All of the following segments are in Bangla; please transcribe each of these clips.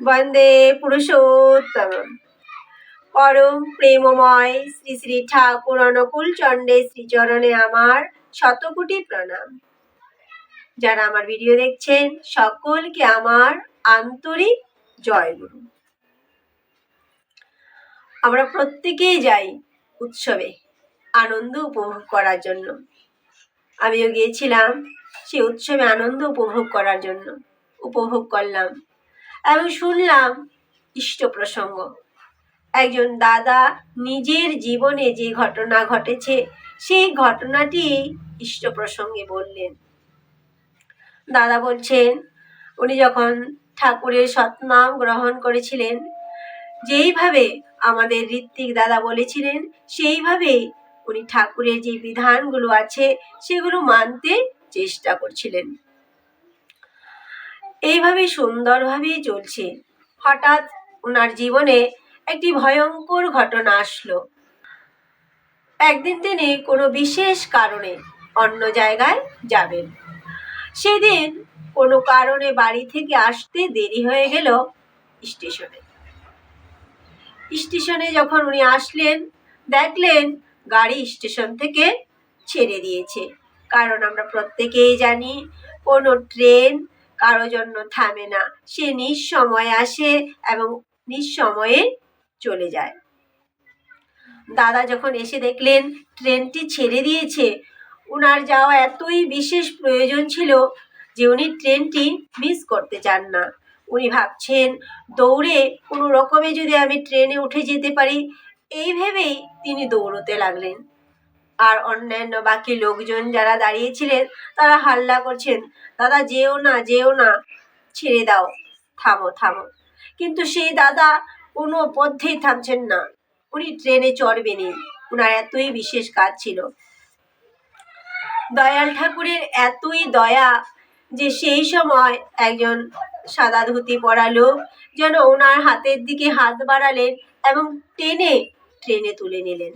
বন্দে পুরুষোত্তম। পরম প্রেমময় শ্রী শ্রী ঠাকুর অনুকূল চণ্ডে শ্রীচরণে আমার শতকোটি প্রণাম। যারা আমার ভিডিও দেখছেন, সকলকে আমার আন্তরিক জয়গুরু। আমরা প্রত্যেকেই যাই উৎসবে আনন্দ উপভোগ করার জন্য। আমিও গিয়েছিলাম সেই উৎসবে আনন্দ উপভোগ করার জন্য। উপভোগ করলাম। এবং শুনলাম ইষ্ট প্রসঙ্গ। একজন দাদা নিজের জীবনে যে ঘটনা ঘটেছে, সেই ঘটনাটি ইষ্ট প্রসঙ্গে বললেন। দাদা বলছেন, উনি যখন ঠাকুরের সৎনাম গ্রহণ করেছিলেন, যেইভাবে আমাদের ঋত্বিক দাদা বলেছিলেন সেইভাবেই উনি ঠাকুরের যে বিধানগুলো আছে, সেগুলো মানতে চেষ্টা করছিলেন। এইভাবে সুন্দরভাবেই চলছে। হঠাৎ ওনার জীবনে একটি ভয়ঙ্কর ঘটনা আসলো। একদিন তিনি কোনো বিশেষ কারণে অন্য জায়গায় যাবেন। সেদিন কোনো কারণে বাড়ি থেকে আসতে দেরি হয়ে গেল স্টেশনে। স্টেশনে যখন উনি আসলেন, দেখলেন গাড়ি স্টেশন থেকে ছেড়ে দিয়েছে। কারণ আমরা প্রত্যেকেই জানি, কোনো ট্রেন কারও জন্য থামে না। সে নিঃসময়ে আসে এবং নিঃসময়ে চলে যায়। দাদা যখন এসে দেখলেন, ট্রেনটি ছেড়ে দিয়েছে, উনার যাওয়া এতই বিশেষ প্রয়োজন ছিল যে উনি ট্রেনটি মিস করতে চান না। উনি ভাবছেন, দৌড়ে কোনো রকমে যদি আমি ট্রেনে উঠে যেতে পারি। এই ভেবেই তিনি দৌড়তে লাগলেন। আর অন্যান্য বাকি লোকজন যারা দাঁড়িয়েছিলেন, তারা হাল্লা করছেন। দাদা, যেও না যেও না, ছেড়ে দাও। থামো থামো। কিন্তু সেই দাদা কোনো পথেই থামছেন না। উনি ট্রেনে চড়বেনই উনার এতই বিশেষ কাজ ছিল। দয়াল ঠাকুরের এতই দয়া যে সেই সময় একজন সাদা ধুতি পরা লোক যেন ওনার হাতের দিকে হাত বাড়ালেন এবং টেনে ট্রেনে তুলে নিলেন।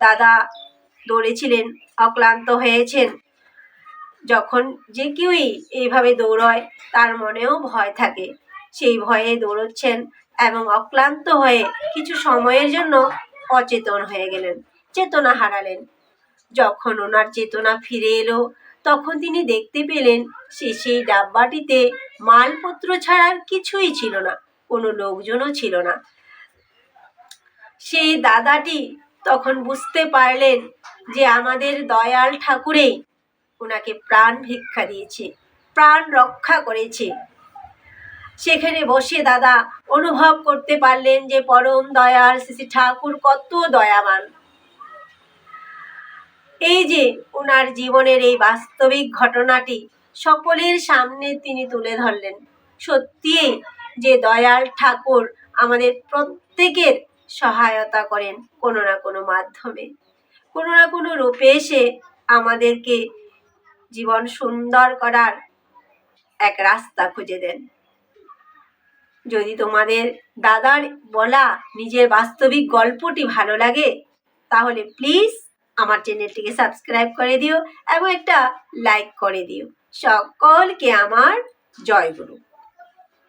দাদা দৌড়েছিলেন, অক্লান্ত হয়েছেন। যখন যে কেউই এইভাবে দৌড়য়, তার মনেও ভয় থাকে। সেই ভয়ে দৌড়চ্ছেন এবং অক্লান্ত হয়ে কিছু সময়ের জন্য অচেতন হয়ে গেলেন, চেতনা হারালেন। যখন ওনার চেতনা ফিরে এলো, তখন তিনি দেখতে পেলেন, সে সেই ডাব্বাটিতে মালপত্র ছাড়ার কিছুই ছিল না, কোনো লোকজনও ছিল না। সেই দাদাটি তখন বুঝতে পারলেন যে আমাদের দয়াল ঠাকুরেই ওনাকে প্রাণ ভিক্ষা দিয়েছে, প্রাণ রক্ষা করেছে। সেখানে বসে দাদা অনুভব করতে পারলেন যে পরম দয়াল শ্রী ঠাকুর কত দয়াবান। এই যে ওনার জীবনের এই বাস্তবিক ঘটনাটি সকলের সামনে তিনি তুলে ধরলেন। সত্যিই যে দয়াল ঠাকুর আমাদের প্রত্যেকের সহায়তা করেন কোনো না কোনো মাধ্যমে। কোনো না কোনো রূপে এসে আমাদেরকে জীবন সুন্দর করার এক রাস্তা খুঁজে দেন। যদি তোমাদের দাদার বলা নিজের বাস্তবিক গল্পটি ভালো লাগে, তাহলে প্লিজ আমার চ্যানেলটিকে সাবস্ক্রাইব করে দিও এবং একটা লাইক করে দিও। সকলকে আমার জয় গুরু